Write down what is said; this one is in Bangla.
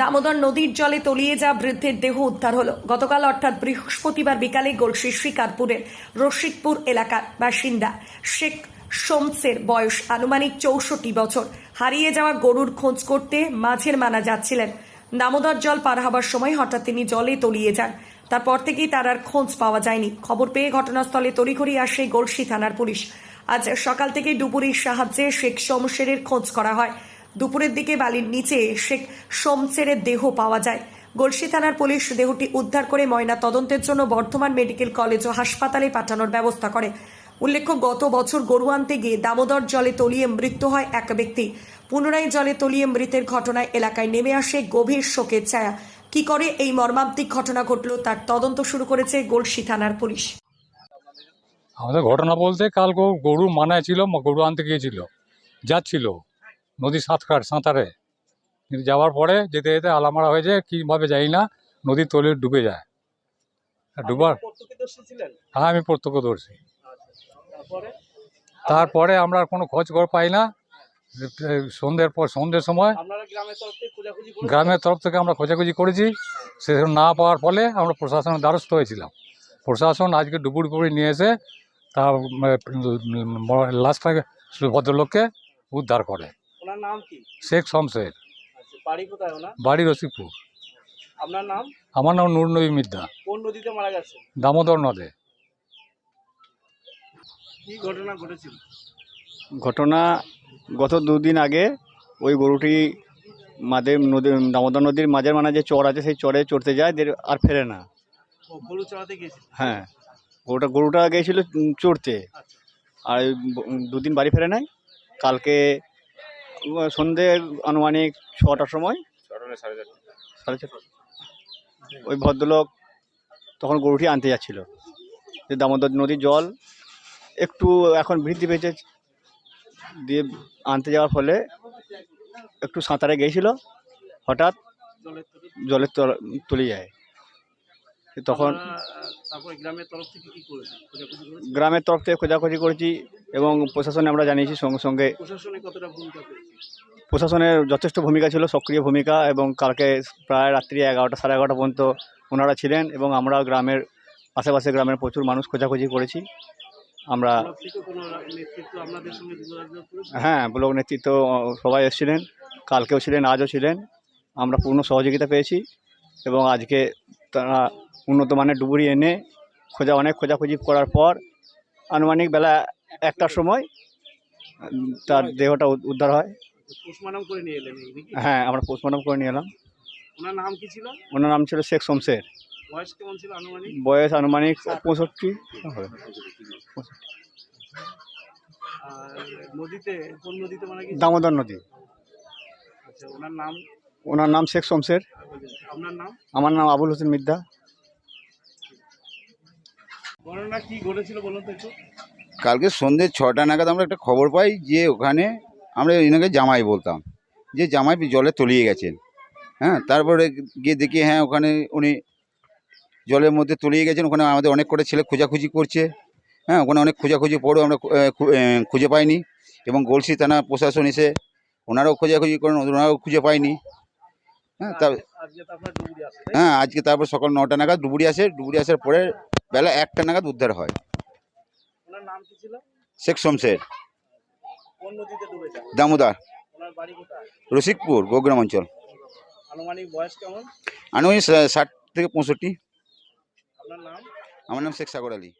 দামোদর নদীর জলে তলিয়ে যা বৃদ্ধের দেহ উদ্ধার হলো। গতকাল অর্থাৎ বৃহস্পতিবার বিকালে গলসি শিকারপুরের রশিকপুর এলাকার বাসিন্দা শেখ শমসের বয়স আনুমানিক চৌষট্টি বছর। হারিয়ে যাওয়া গরুর খোঁজ করতে মাঝের মানা যাচ্ছিলেন। দামোদর জল পার হবার সময় হঠাৎ তিনি জলে তলিয়ে যান। তারপর থেকেই তার আর খোঁজ পাওয়া যায়নি। খবর পেয়ে ঘটনাস্থলে তড়িঘড়ি আসে গলসি থানার পুলিশ। আজ সকাল থেকে ডুবুরির সাহায্যে শেখ শমশেরের খোঁজ করা হয়। দুপুরের দিকে বালির নিচে শেখ শমসেরের দেহ পাওয়া যায়। গলসি থানার পুলিশ দেহটি উদ্ধার করে ময়না তদন্তের জন্য বর্ধমান মেডিকেল কলেজ ও হাসপাতালে পাঠানোর ব্যবস্থা করে। উল্লেখ্য, গত বছর গরু আনতে গিয়ে দামোদর জলে তলিয়ে মৃত্যু হয় এক ব্যক্তি। পুনরায় জলে তলিয়ে মৃতের ঘটনায় এলাকায় নেমে আসে গভীর শোকের ছায়া। কি করে এই মর্মান্তিক ঘটনা ঘটল তার তদন্ত শুরু করেছে গলসি থানার পুলিশ। আমাদের ঘটনা বলতে কাল গরু মানায় ছিল, গরু আনতে গিয়েছিল, যাচ্ছিল। নদী সাঁতকার সাঁতারে কিন্তু যাওয়ার পরে যেতে যেতে আলামারা হয়ে যায় কীভাবে যাই না নদীর তলে ডুবে যায় ডুবার হ্যাঁ আমি প্রত্যক্ষদর্শী তারপরে তারপরে আমরা কোনো খোঁজ খবর পাই না সন্ধ্যের পর সন্ধ্যের সময় গ্রামের তরফ থেকে আমরা খোঁজাখুঁজি করেছি সে না পাওয়ার ফলে আমরা প্রশাসনের দ্বারস্থ হয়েছিলাম প্রশাসন আজকে ডুবুরি করে নিয়ে এসে তা লাস্টটাকে ভদ্রলোককে উদ্ধার করে ওনার নাম কি? শেখ শমশের। আচ্ছা বাড়ি কোথায় ওনার? বাড়ি রসিকপুর। আপনার নাম? আমার নাম নূর নবী মিদ্যা কোন নদীতে মারা গেছে? দামোদর নদে। কি ঘটনা ঘটেছিল? ঘটনা গত দুদিন আগে ওই গরুটি মাঝে নদী দামোদর নদীর মাঝের মানে যে চর আছে সেই চরে চড়তে যায় দের আর ফেরে না। গরু চড়াতে গিয়েছিল? হ্যাঁ গরুটা গরুটা গিয়েছিল চড়তে। আচ্ছা। আর দুদিন বাড়ি ফেরে নাই। কালকে সন্ধে আনুমানিক ছটার সময়? সাড়ে ছটা ওই ভদ্রলোক তখন গরুটি আনতে যাচ্ছিল। যে দামোদর নদীর জল একটু এখন বৃদ্ধি পেয়েছে দিয়ে আনতে যাওয়ার ফলে একটু সাঁতারে গিয়েছিল হঠাৎ জলের জলের যায়। তখন তারপরে গ্রামের তরফ থেকে কি করেছেন? খোঁজাখুঁজি করেছেন? গ্রামের তরফ থেকে খোঁজাখুঁজি করেছি এবং প্রশাসনে আমরা জানিয়েছি সঙ্গে সঙ্গে প্রশাসনে কতটা ভূমিকা পেয়েছে? প্রশাসনের যথেষ্ট ভূমিকা ছিল সক্রিয় ভূমিকা এবং কালকে প্রায় রাত্রি এগারোটা সাড়ে এগারোটা পর্যন্ত ওনারা ছিলেন এবং আমরা গ্রামের আশেপাশে গ্রামের প্রচুর মানুষ খোঁজাখুঁজি করেছি। আমরা হ্যাঁ ব্লক নেতৃত্ব সবাই এসেছিলেন কালকেও ছিলেন আজও ছিলেন। আমরা পূর্ণ সহযোগিতা পেয়েছি এবং আজকে তারা উন্নত মানের ডুবুরি এনে খোঁজা অনেক খোঁজাখুঁজি করার পর আনুমানিক বেলা একটার সময় তার দেহটা উদ- উদ্ধার হয়। পোস্টমর্টম করে নিয়ে এলেন হ্যাঁ আমরা পোস্টমর্টম করে নিয়ে এলাম। ওনার নাম কি ছিল? ওনার নাম ছিল শেখ শমশের। বয়স কেমন ছিল আনুমানিক? বয়স আনুমানিক পঁয়ষট্টি। হবে। নদীতে কোন নদীতে মারা গেছে দামোদর নদী। আচ্ছা ওনার নাম? ওনার নাম শেখ শমশের। আপনার নাম? আমার নাম আবুল হোসেন মিদ্দা। ঘটনা কি ঘটেছিল বলুন তো একটু। কালকে সন্ধ্যে ছটা নাগাদ আমরা একটা খবর পাই যে ওখানে আমরা এনাকে জামাই বলতাম যে জামাই জলে তলিয়ে গেছেন। হ্যাঁ তারপরে গিয়ে দেখি হ্যাঁ ওখানে উনি জলের মধ্যে তলিয়ে গেছেন ওখানে আমাদের অনেক কটা ছেলে খোঁজাখুঁজি করছে। হ্যাঁ ওখানে অনেক খোঁজাখুঁজি পড়েও আমরা খুঁজে পাইনি। এবং গলসি থানা প্রশাসন এসে ওনারাও খোঁজাখুঁজি করেন ওনারাও খুঁজে পাইনি হ্যাঁ তা আজকে তো আপনার ডুবুরি আছে তাই? হ্যাঁ আজকে তারপর সকাল নটা নাগাদ ডুবুরি আসে। ডুবুরি আসার পরে বেলা একটা নাগাদ উদ্ধার হয়। ওনার নাম কি ছিল? শেখ শমশের। দামোদার নদীতে ডুবেছে? দামোদর। ওনার বাড়ি কোথায়? রসিকপুর গোগ্রাম অঞ্চল। আনুমানিক বয়স কেমন? আনুমানিক ষাট থেকে পঁয়ষট্টি। আপনার নাম? আমার নাম শেখ সাগর আলী।